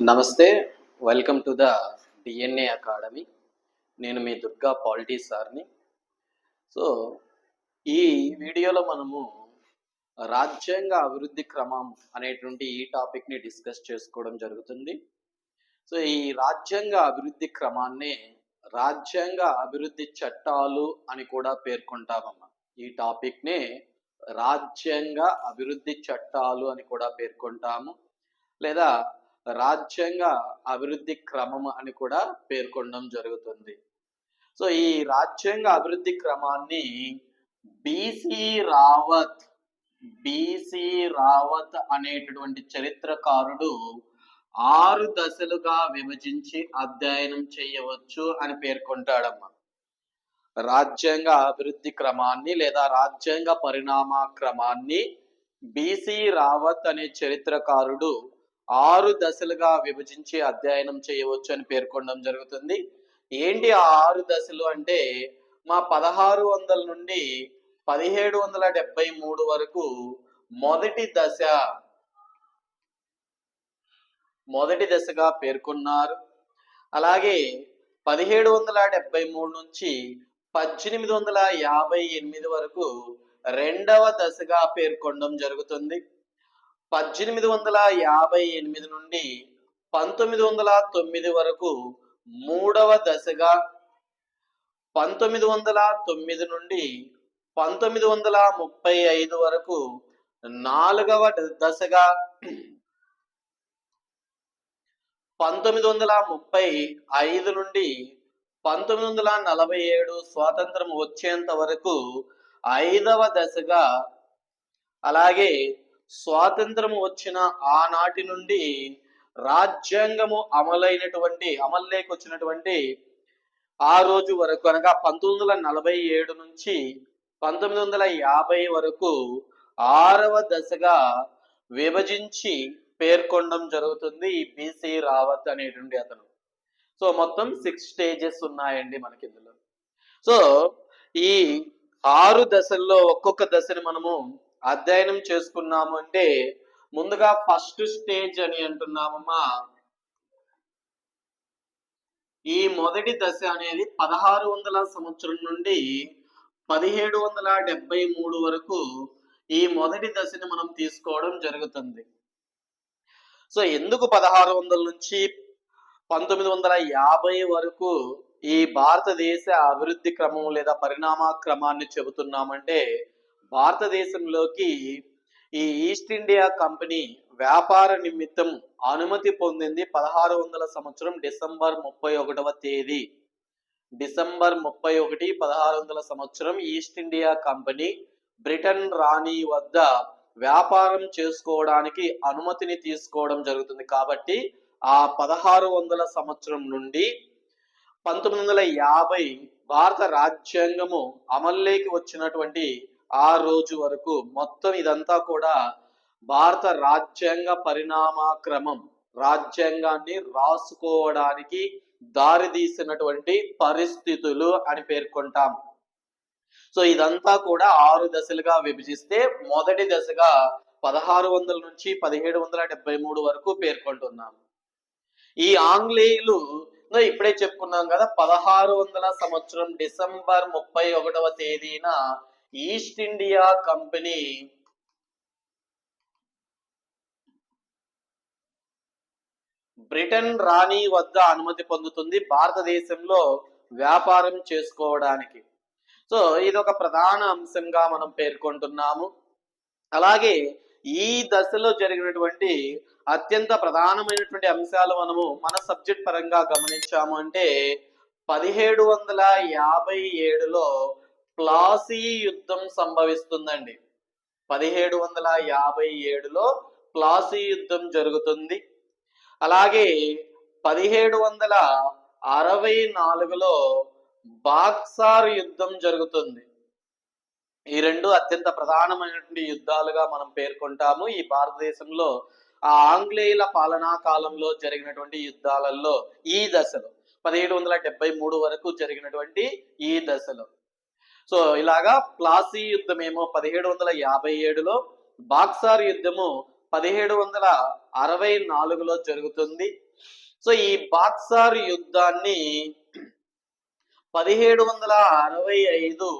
నమస్తే welcome to the DNA academy నేను మీ దుర్గా పాలిటీ సార్ని. సో ఈ వీడియోలో మనము రాజ్యాంగ అభివృద్ధి క్రమం అనేటువంటి ఈ టాపిక్ని డిస్కస్ చేసుకోవడం జరుగుతుంది. సో ఈ రాజ్యాంగ అభివృద్ధి క్రమాన్ని రాజ్యాంగ అభివృద్ధి చట్టాలు అని కూడా పేర్కొంటామమ్మా. ఈ టాపిక్నే రాజ్యాంగ అభివృద్ధి చట్టాలు అని కూడా పేర్కొంటాము. లేదా రాజ్యాంగ అభివృద్ధి క్రమం అని కూడా పేర్కొనడం జరుగుతుంది. సో ఈ రాజ్యాంగ అభివృద్ధి క్రమాన్ని బీసీ రావత్ బీసీ రావత్ అనేటటువంటి చరిత్రకారుడు ఆరు దశలుగా విభజించి అధ్యయనం చేయవచ్చు అని పేర్కొంటాడమ్మా. రాజ్యాంగ అభివృద్ధి క్రమాన్ని లేదా రాజ్యాంగ పరిణామ క్రమాన్ని బీసీ రావత్ అనే చరిత్రకారుడు ఆరు దశలుగా విభజించి అధ్యయనం చేయవచ్చు అని పేర్కొనడం జరుగుతుంది. ఏంటి ఆ ఆరు దశలు అంటే మా పదహారు వందల నుండి పదిహేడు వందల డెబ్బై మూడు వరకు మొదటి దశ మొదటి దశగా పేర్కొన్నారు. అలాగే పదిహేడు వందల డెబ్బై మూడు నుంచి పద్దెనిమిది వందల యాభై ఎనిమిది వరకు రెండవ దశగా పేర్కొనడం జరుగుతుంది. పద్దెనిమిది వందల యాభై ఎనిమిది నుండి పంతొమ్మిది వందల తొమ్మిది వరకు మూడవ దశగా పంతొమ్మిది వందల తొమ్మిది నుండి పంతొమ్మిది వందల ముప్పై ఐదు వరకు నాలుగవ ద- దశగా పంతొమ్మిది వందల ముప్పై ఐదు నుండి పంతొమ్మిది వందల నలభై ఏడు స్వాతంత్రం వచ్చేంత వరకు ఐదవ దశగా అలాగే స్వాతంత్రం వచ్చిన ఆనాటి నుండి రాజ్యాంగము అమలైనటువంటి అమల్లోకి వచ్చినటువంటి ఆ రోజు వరకు అనగా పంతొమ్మిది వందల నలభై ఏడు నుంచి పంతొమ్మిది వందల యాభై వరకు ఆరవ దశగా విభజించి పేర్కొనడం జరుగుతుంది ఈ బీసీ రావత్ అనేటువంటి అతను. సో మొత్తం సిక్స్ స్టేజెస్ ఉన్నాయండి మనకి ఇందులో. సో ఈ ఆరు దశల్లో ఒక్కొక్క దశని మనము అధ్యయనం చేసుకున్నాము అంటే ముందుగా ఫస్ట్ స్టేజ్ అని అంటున్నామమ్మా. ఈ మొదటి దశ అనేది పదహారు వందల సంవత్సరం నుండి పదిహేడు వందల డెబ్బై మూడు వరకు ఈ మొదటి దశని మనం తీసుకోవడం జరుగుతుంది. సో ఎందుకు పదహారు వందల నుంచి పంతొమ్మిది వందల యాభై వరకు ఈ భారతదేశ అభివృద్ధి క్రమం లేదా పరిణామ క్రమాన్ని చెబుతున్నామంటే భారతదేశంలోకి ఈ ఈస్ట్ ఇండియా కంపెనీ వ్యాపార నిమిత్తం అనుమతి పొందింది పదహారు వందల సంవత్సరం డిసెంబర్ ముప్పై ఒకటవ తేదీ. డిసెంబర్ ముప్పై ఒకటి పదహారు వందల సంవత్సరం ఈస్ట్ ఇండియా కంపెనీ బ్రిటన్ రాణి వద్ద వ్యాపారం చేసుకోవడానికి అనుమతిని తీసుకోవడం జరుగుతుంది. కాబట్టి ఆ పదహారు వందల సంవత్సరం నుండి పంతొమ్మిది వందల యాభై భారత రాజ్యాంగము అమల్లోకి వచ్చినటువంటి ఆ రోజు వరకు మొత్తం ఇదంతా కూడా భారత రాజ్యాంగ పరిణామాక్రమం రాజ్యాంగాన్ని రాసుకోవడానికి దారితీసినటువంటి పరిస్థితులు అని పేర్కొంటాం. సో ఇదంతా కూడా ఆరు దశలుగా విభజిస్తే మొదటి దశగా పదహారు వందల నుంచి పదిహేడు వందల డెబ్బై మూడు వరకు పేర్కొంటున్నాం. ఈ ఆంగ్లేయులు ఇప్పుడే చెప్పుకున్నాం కదా పదహారు వందల సంవత్సరం డిసెంబర్ ముప్పై ఒకటవ తేదీన ఈస్ట్ ఇండియా కంపెనీ బ్రిటన్ రాణి వద్ద అనుమతి పొందుతుంది భారతదేశంలో వ్యాపారం చేసుకోవడానికి. సో ఇది ఒక ప్రధాన అంశంగా మనం పేర్కొంటున్నాము. అలాగే ఈ దశలో జరిగినటువంటి అత్యంత ప్రధానమైనటువంటి అంశాలు మనము మన సబ్జెక్ట్ పరంగా గమనించాము అంటే పదిహేడు వందల యాభై ఏడులో ప్లాసీ యుద్ధం సంభవిస్తుందండి. పదిహేడు వందల యాభై ఏడులో ప్లాసీ యుద్ధం జరుగుతుంది. అలాగే పదిహేడు వందల అరవై నాలుగులో బాక్సార్ యుద్ధం జరుగుతుంది. ఈ రెండు అత్యంత ప్రధానమైనటువంటి యుద్ధాలుగా మనం పేర్కొంటాము. ఈ భారతదేశంలో ఆ ఆంగ్లేయుల పాలనా కాలంలో జరిగినటువంటి యుద్ధాలలో ఈ దశలో పదిహేడు వందల డెబ్బై మూడు వరకు జరిగినటువంటి ఈ దశలో. సో ఇలాగా ప్లాసీ యుద్ధం ఏమో పదిహేడు వందల యాభై ఏడులో బాక్సార్ యుద్ధము పదిహేడు వందల అరవై నాలుగులో జరుగుతుంది. సో ఈ బాక్సార్ యుద్ధాన్ని పదిహేడు వందల అరవై ఐదు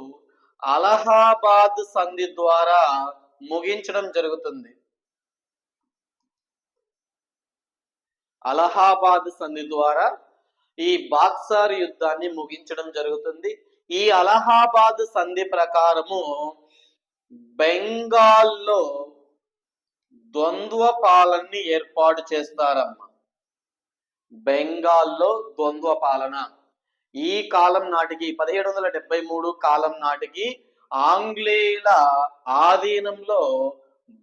అలహాబాద్ సంధి ద్వారా ముగించడం జరుగుతుంది. అలహాబాద్ సంధి ద్వారా ఈ బాక్సార్ యుద్ధాన్ని ముగించడం జరుగుతుంది. ఈ అలహాబాద్ సంధి ప్రకారము బెంగాల్లో ద్వంద్వ పాలనని ఏర్పాటు చేస్తారమ్మ. బెంగాల్లో ద్వంద్వ పాలన ఈ కాలం నాటికి పదిహేడు వందల డెబ్బై మూడు కాలం నాటికి ఆంగ్లేయుల ఆధీనంలో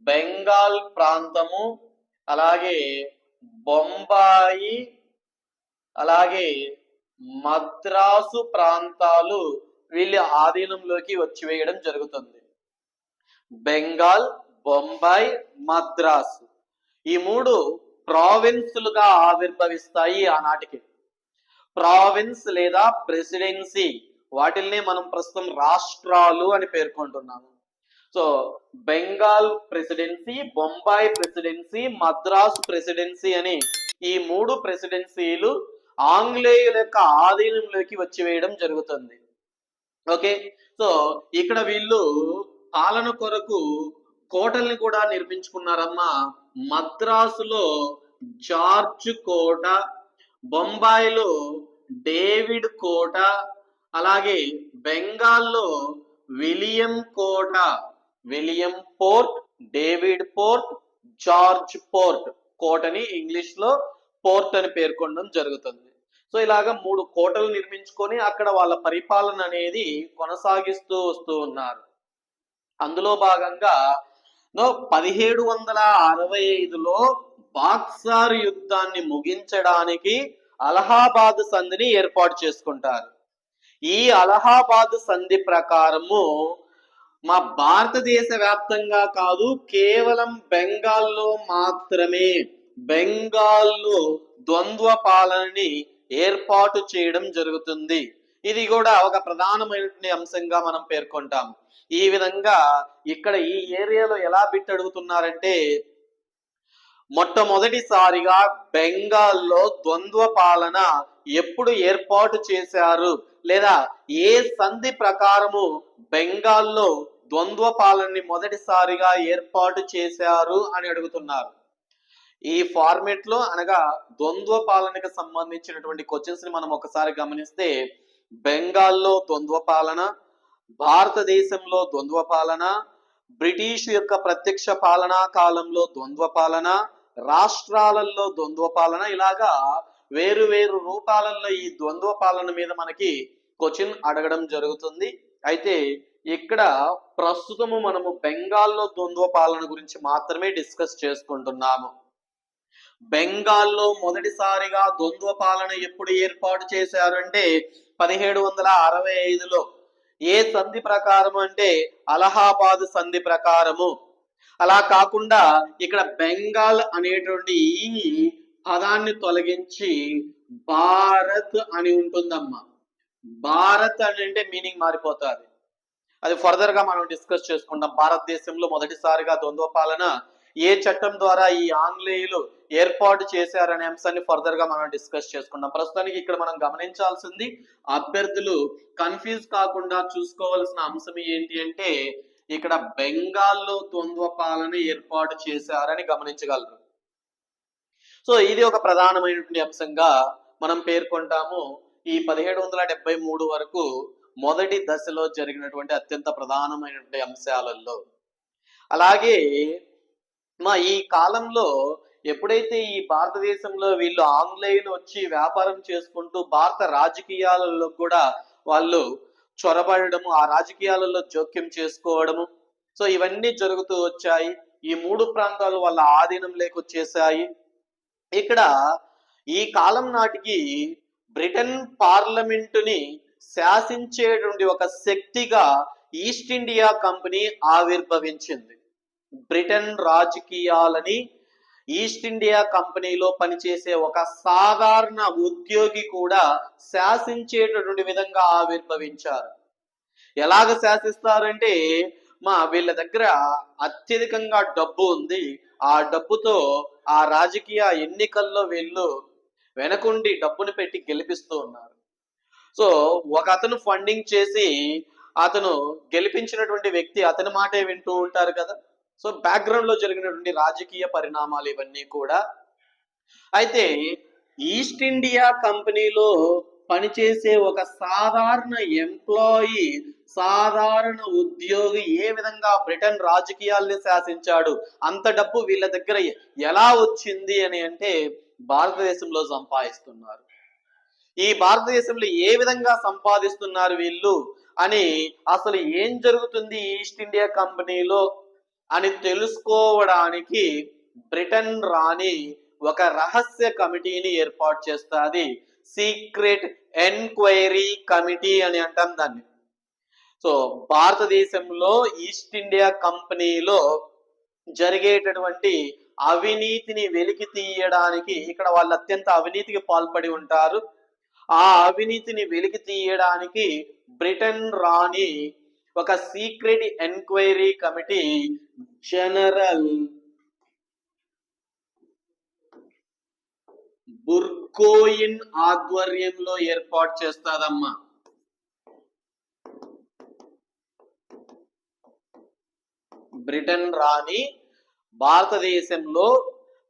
బెంగాల్ ప్రాంతము అలాగే బొంబాయి అలాగే మద్రాసు ప్రాంతాలు వీళ్ళ ఆధీనంలోకి వచ్చి వేయడం జరుగుతుంది. బెంగాల్ బొంబాయి మద్రాసు ఈ మూడు ప్రావిన్సులుగా ఆవిర్భవిస్తాయి ఆనాటికి. ప్రావిన్స్ లేదా ప్రెసిడెన్సీ వాటిల్ని మనం ప్రస్తుతం రాష్ట్రాలు అని పేర్కొంటున్నాము. So Bengal presidency Bombay presidency Madras presidency అని ఈ మూడు ప్రెసిడెన్సీలు ఆంగ్లేయుల యొక్క ఆధీనంలోకి వచ్చి వేయడం జరుగుతుంది. ఓకే? సో ఇక్కడ వీళ్ళు పాలన కొరకు కోటల్ని కూడా నిర్మించుకున్నారమ్మా. మద్రాసులో జార్జ్ కోట బొంబాయిలో డేవిడ్ కోట అలాగే బెంగాల్లో విలియం కోట William port David port George port కోటని ఇంగ్లీష్లో పోర్ట్ అని పేర్కొనడం జరుగుతుంది. సో ఇలాగ మూడు కోటలు నిర్మించుకొని అక్కడ వాళ్ళ పరిపాలన అనేది కొనసాగిస్తూ వస్తూ ఉన్నారు. అందులో భాగంగా పదిహేడు వందల అరవై ఐదులో బాక్సార్ యుద్ధాన్ని ముగించడానికి అలహాబాద్ సంధిని ఏర్పాటు చేసుకుంటారు. ఈ అలహాబాద్ సంధి ప్రకారము మా భారతదేశ వ్యాప్తంగా కాదు కేవలం బెంగాల్లో మాత్రమే బెంగాల్లో ద్వంద్వ పాలనని ఏర్పాటు చేయడం జరుగుతుంది. ఇది కూడా ఒక ప్రధానమైన అంశంగా మనం పేర్కొంటాం. ఈ విధంగా ఇక్కడ ఈ ఏరియాలో ఎలా బిట్ అడుగుతున్నారంటే మొట్టమొదటిసారిగా బెంగాల్లో ద్వంద్వ పాలన ఎప్పుడు ఏర్పాటు చేశారు? లేదా ఏ సంధి ప్రకారము బెంగాల్లో ద్వంద్వ పాలనని మొదటిసారిగా ఏర్పాటు చేశారు అని అడుగుతున్నారు. ఈ ఫార్మేట్లో అనగా ద్వంద్వ పాలనకు సంబంధించినటువంటి క్వశ్చన్స్ని మనం ఒకసారి గమనిస్తే బెంగాల్లో ద్వంద్వ పాలన భారతదేశంలో ద్వంద్వ పాలన బ్రిటిష్ యొక్క ప్రత్యక్ష పాలనా కాలంలో ద్వంద్వ పాలన రాష్ట్రాలలో ద్వంద్వ పాలన ఇలాగా వేరు వేరు రూపాలలో ఈ ద్వంద్వ పాలన మీద మనకి క్వశ్చన్ అడగడం జరుగుతుంది. అయితే ఇక్కడ ప్రస్తుతము మనము బెంగాల్లో ద్వంద్వ పాలన గురించి మాత్రమే డిస్కస్ చేసుకుంటున్నాము. బెంగాల్లో మొదటిసారిగా ద్వంద్వ పాలన ఎప్పుడు ఏర్పాటు చేశారు అంటే పదిహేడు వందల అరవై ఐదులో. ఏ సంధి ప్రకారం అంటే అలహాబాద్ సంధి ప్రకారము. అలా కాకుండా ఇక్కడ బెంగాల్ అనేటువంటి ఈ పదాన్ని తొలగించి భారత్ అని ఉంటుందమ్మా. భారత్ అని అంటే మీనింగ్ మారిపోతుంది. అది ఫర్దర్గా మనం డిస్కస్ చేసుకుంటాం. భారతదేశంలో మొదటిసారిగా ద్వంద్వ పాలన ఏ చట్టం ద్వారా ఈ ఆంగ్లేయులు ఏర్పాటు చేశారనే అంశాన్ని ఫర్దర్గా మనం డిస్కస్ చేసుకుందాం. ప్రస్తుతానికి ఇక్కడ మనం గమనించాల్సింది అభ్యర్థులు కన్ఫ్యూజ్ కాకుండా చూసుకోవాల్సిన అంశం ఏంటి అంటే ఇక్కడ బెంగాల్లో ద్వంద్వ పాలన ఏర్పాటు చేశారని గమనించగలరు. సో ఇది ఒక ప్రధానమైనటువంటి అంశంగా మనం పేర్కొంటాము. ఈ పదిహేడు వందల డెబ్బై మూడు వరకు మొదటి దశలో జరిగినటువంటి అత్యంత ప్రధానమైనటువంటి అంశాలలో. అలాగే మా ఈ కాలంలో ఎప్పుడైతే ఈ భారతదేశంలో వీళ్ళు ఆంగ్లేయులు వచ్చి వ్యాపారం చేసుకుంటూ భారత రాజకీయాలలో కూడా వాళ్ళు చొరబడము ఆ రాజకీయాలలో జోక్యం చేసుకోవడము. సో ఇవన్నీ జరుగుతూ వచ్చాయి. ఈ మూడు ప్రాంతాలు వాళ్ళ ఆధీనం లేకొచ్చేసాయి ఇక్కడ ఈ కాలం నాటికి బ్రిటన్ పార్లమెంటుని శాసించేటువంటి ఒక శక్తిగా ఈస్ట్ ఇండియా కంపెనీ ఆవిర్భవించింది. బ్రిటన్ రాజకీయాలని ఈస్ట్ ఇండియా కంపెనీలో పనిచేసే ఒక సాధారణ ఉద్యోగి కూడా శాసించేటటువంటి విధంగా ఆవిర్భవించారు. ఎలాగ శాసిస్తారంటే మా వీళ్ళ దగ్గర అత్యధికంగా డబ్బు ఉంది. ఆ డబ్బుతో ఆ రాజకీయ ఎన్నికల్లో వీళ్ళు వెనకుండి డబ్బును పెట్టి గెలిపిస్తూ ఉన్నారు. సో ఒక అతను ఫండింగ్ చేసి అతను గెలిపించినటువంటి వ్యక్తి అతని మాటే వింటూ ఉంటారు కదా. సో బ్యాక్గ్రౌండ్లో జరిగినటువంటి రాజకీయ పరిణామాలు ఇవన్నీ కూడా అయితే ఈస్ట్ ఇండియా కంపెనీలో పనిచేసే ఒక సాధారణ ఎంప్లాయీ సాధారణ ఉద్యోగి ఏ విధంగా బ్రిటన్ రాజకీయాల్ని శాసించాడు అంత డబ్బు వీళ్ళ దగ్గర ఎలా వచ్చింది అని అంటే భారతదేశంలో సంపాదిస్తున్నారు. ఈ భారతదేశంలో ఏ విధంగా సంపాదిస్తున్నారు వీళ్ళు అని అసలు ఏం జరుగుతుంది ఈస్ట్ ఇండియా కంపెనీలో? అని తెలుసుకోవడానికి బ్రిటన్ రాణి ఒక రహస్య కమిటీని ఏర్పాటు చేస్తుంది. సీక్రెట్ ఎన్క్వైరీ కమిటీ అని అంటాం దాన్ని. సో భారతదేశంలో ఈస్ట్ ఇండియా కంపెనీలో జరిగేటటువంటి అవినీతిని వెలికి తీయడానికి ఇక్కడ వాళ్ళు అత్యంత అవినీతికి పాల్పడి ఉంటారు. ఆ అవినీతిని వెలికి తీయడానికి బ్రిటన్ రాణి ఒక secret enquiry committee general Burgoyne ఆధ్వర్యంలో ఏర్పాటు చేస్తాదమ్మా. బ్రిటన్ రాణి భారతదేశంలో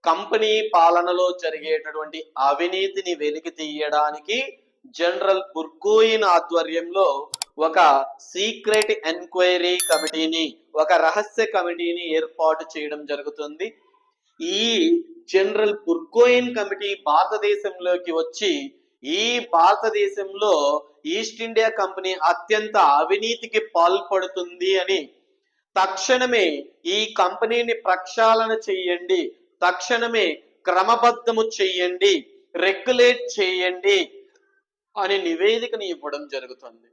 కంపెనీ పాలనలో జరిగేటటువంటి అవినీతిని వెలికి తీయడానికి జనరల్ బుర్గోయిన్ ఆధ్వర్యంలో ఒక సీక్రెట్ ఎంక్వైరీ కమిటీని ఒక రహస్య కమిటీని ఏర్పాటు చేయడం జరుగుతుంది. ఈ జనరల్ బుర్గోయిన్ కమిటీ భారతదేశంలోకి వచ్చి ఈ భారతదేశంలో ఈస్ట్ ఇండియా కంపెనీ అత్యంత అవినీతికి పాల్పడుతుంది అని తక్షణమే ఈ కంపెనీని ప్రక్షాళన చెయ్యండి తక్షణమే క్రమబద్ధము చెయ్యండి రెగ్యులేట్ చేయండి అని నివేదికని ఇవ్వడం జరుగుతుంది.